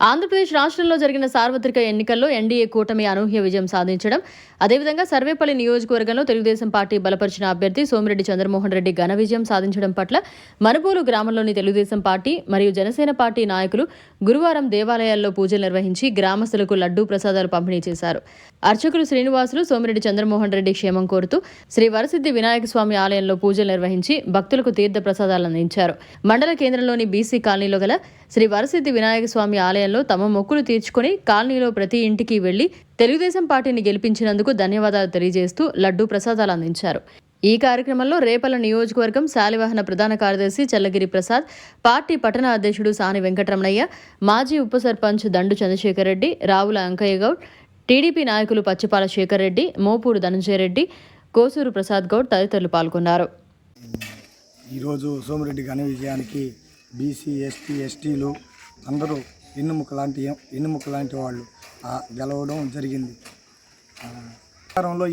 ఆంధ్రప్రదేశ్ రాష్ట్రంలో జరిగిన సార్వత్రిక ఎన్నికల్లో ఎన్డీఏ కూటమి అనూహ్య విజయం సాధించడం అదేవిధంగా సర్వేపల్లి నియోజకవర్గంలో తెలుగుదేశం పార్టీ బలపరిచిన అభ్యర్థి సోమిరెడ్డి చంద్రమోహన్ రెడ్డి ఘన విజయం సాధించడం పట్ల మనుబోలు గ్రామంలోని తెలుగుదేశం పార్టీ మరియు జనసేన పార్టీ నాయకులు గురువారం దేవాలయాల్లో పూజలు నిర్వహించి గ్రామస్తులకు లడ్డూ ప్రసాదాలు పంపిణీ చేశారు. అర్చకులు శ్రీనివాసులు సోమిరెడ్డి చంద్రమోహన్ రెడ్డి క్షేమం కోరుతూ శ్రీ వరసిద్ధి వినాయక స్వామి ఆలయంలో పూజలు నిర్వహించి భక్తులకు తీర్థ ప్రసాదాలు అందించారు. మండల కేంద్రంలోని బీసీ కాలనీలో గల శ్రీ వరసిద్ధి వినాయక స్వామి ఆలయంలో తమ మొక్కులు తీర్చుకొని కాలనీలో ప్రతి ఇంటికి వెళ్ళి తెలుగుదేశం పార్టీని గెలిపించినందుకు ధన్యవాదాలు తెలియజేస్తూ లడ్డూ ప్రసాదాలు అందించారు. ఈ కార్యక్రమంలో రేపల నియోజకవర్గం శాలివాహన ప్రధాన కార్యదర్శి చల్లగిరి ప్రసాద్ పార్టీ పట్టణ అధ్యక్షుడు సాని వెంకటరమణయ్య మాజీ ఉప సర్పంచ్ దండు చంద్రశేఖర్ రెడ్డి రావుల అంకయ్య గౌడ్ టీడీపీ నాయకులు పచ్చిపాల శేఖర్ రెడ్డి మోపూరు ధనంజయ రెడ్డి కోసూరు ప్రసాద్ గౌడ్ తదితరులు పాల్గొన్నారు. ఈరోజు సోమిరెడ్డి ఘన విజయానికి బీసీ ఎస్టీ ఎస్టీలు అందరూ ఎన్నుముక లాంటి ఎన్నుముక లాంటి వాళ్ళు గెలవడం జరిగింది.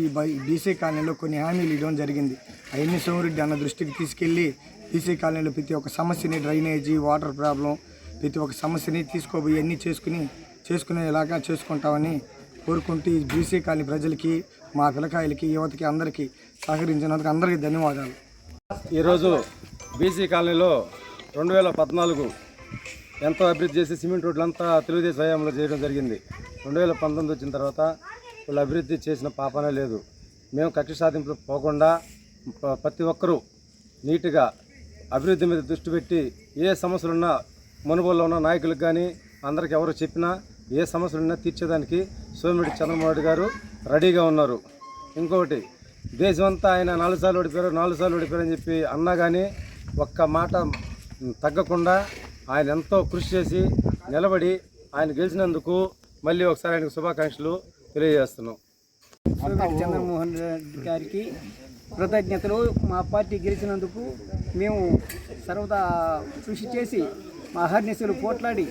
ఈ బై బీసీ కాలనీలో కొన్ని హామీలు ఇవ్వడం జరిగింది. అవన్నీ సోమిరెడ్డి అన్న దృష్టికి తీసుకెళ్ళి బీసీ కాలనీలో ప్రతి ఒక్క సమస్యని డ్రైనేజీ వాటర్ ప్రాబ్లం ప్రతి ఒక్క సమస్యని తీసుకోబోయి అన్నీ చేసుకుని చేసుకునేలాగా చేసుకుంటామని కోరుకుంటూ ఈ బీసీ కాలనీ ప్రజలకి మా పిల్లకాయలకి యువతకి అందరికీ సహకరించినందుకు అందరికీ ధన్యవాదాలు. ఈరోజు బీసీ కాలనీలో రెండు వేల పద్నాలుగు ఎంతో అభివృద్ధి చేసి సిమెంట్ రోడ్లంతా తెలుగుదేశం హయాంలో చేయడం జరిగింది. రెండు వేల పంతొమ్మిది వచ్చిన తర్వాత వాళ్ళు అభివృద్ధి చేసిన పాపనే లేదు. మేము కక్ష సాధింపులు పోకుండా ప్రతి ఒక్కరూ నీట్గా అభివృద్ధి మీద దృష్టి పెట్టి ఏ సమస్యలున్నా మనుబోల్లో ఉన్న నాయకులకు కానీ అందరికి ఎవరు చెప్పినా ఏ సమస్యలు ఉన్నా తీర్చేదానికి సోమిరెడ్డి చంద్రబాబు గారు రెడీగా ఉన్నారు. ఇంకొకటి దేశమంతా ఆయన నాలుగు సార్లు ఓడిపోయారు నాలుగు సార్లు ఓడిపోయారు అని చెప్పి అన్నా కానీ ఒక్క మాట తగ్గకుండా ఆయన ఎంతో కృషి చేసి నిలబడి ఆయన గెలిచినందుకు మళ్ళీ ఒకసారి ఆయనకు శుభాకాంక్షలు తెలియజేస్తున్నాం. చంద్రమోహన్ రెడ్డి గారికి కృతజ్ఞతలు. మా పార్టీ గెలిచినందుకు మేము సర్వదా కృషి చేసి మా అహర్నిశలు పోట్లాడి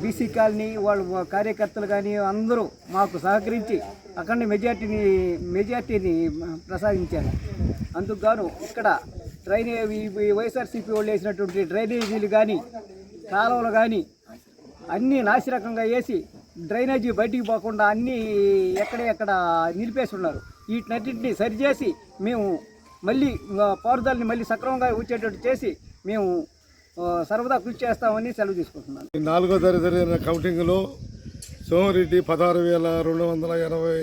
బీసీ కాలనీ వాళ్ళు కార్యకర్తలు కానీ అందరూ మాకు సహకరించి అక్కడ మెజార్టీని మెజార్టీని ప్రసాదించారు. అందుకు గాను ఇక్కడ డ్రైనే వైఎస్ఆర్సీపీ వాళ్ళు వేసినటువంటి డ్రైనేజీలు కానీ కాలువలు కానీ అన్నీ నాసిరకంగా వేసి డ్రైనేజీ బయటికి పోకుండా అన్నీ ఎక్కడ ఎక్కడ నిలిపేసి ఉన్నారు. వీటినన్నింటినీ సరిచేసి మేము మళ్ళీ ఆ, పారుదలని మళ్ళీ సక్రమంగా వచ్చేటట్టు చేసి మేము సర్వదా కృషి చేస్తామని సెలవు తీసుకుంటున్నాను. ఈ నాలుగో తరగతి జరిగిన కౌంటింగ్లో సోమిరెడ్డి పదహారు వేల రెండు వందల ఎనభై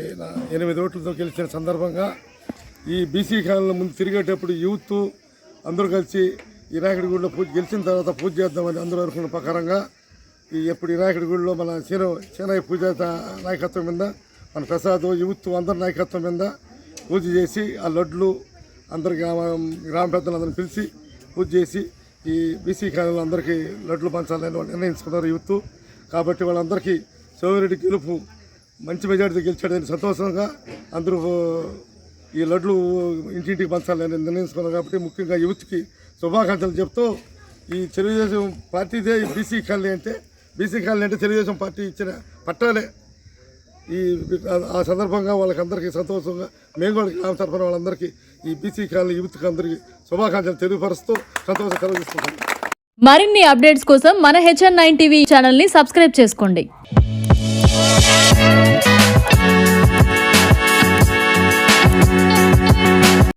ఎనిమిది ఓట్లతో గెలిచిన సందర్భంగా ఈ బీసీ కాలంలో ముందు తిరిగేటప్పుడు యూత్ అందరూ కలిసి వినాయకుడిగుడిలో పూజ గెలిచిన తర్వాత పూజ చేద్దామని అందరూ అనుకున్న ప్రకారంగా ఈ ఎప్పుడు వినాయకుడిగూడలో మన చీన చీనయ్య పూజ నాయకత్వం మీద మన ప్రసాద్ యూత్ అందరి నాయకత్వం మీద పూజ చేసి ఆ లడ్లు అందరి గ్రామ గ్రామ పెద్దలందరిని పిలిచి పూజ చేసి ఈ బీసీ కాలంలో అందరికీ లడ్లు పంచాలని వాళ్ళు నిర్ణయించుకున్నారు యూత్. కాబట్టి వాళ్ళందరికీ సోమిరెడ్డి గెలుపు మంచి మెజార్టీ గెలిచాడని సంతోషంగా అందరూ ఈ లడ్లు ఇంటింటికి పంచాలని నిర్ణయించుకున్నారు. కాబట్టి ముఖ్యంగా యూత్కి శుభాకాంక్షలు చెప్తూ ఈ తెలుగుదేశం పార్టీదే ఈ బీసీ కాలనీ అంటే బీసీ కాలనీ అంటే తెలుగుదేశం పార్టీ ఇచ్చిన పట్టాలే. ఈ ఆ సందర్భంగా వాళ్ళకందరికీ సంతోషంగా మేము కూడా గ్రామ తరఫున వాళ్ళందరికీ ఈ బీసీ కాలనీ యూత్కి అందరికీ శుభాకాంక్షలు తెలియపరుస్తూ సంతోషం కలిగిస్తున్నాను. మరిన్ని అప్డేట్స్ కోసం మన హెచ్ఎన్ నైన్ టీవీ ఛానల్ని సబ్స్క్రైబ్ చేసుకోండి.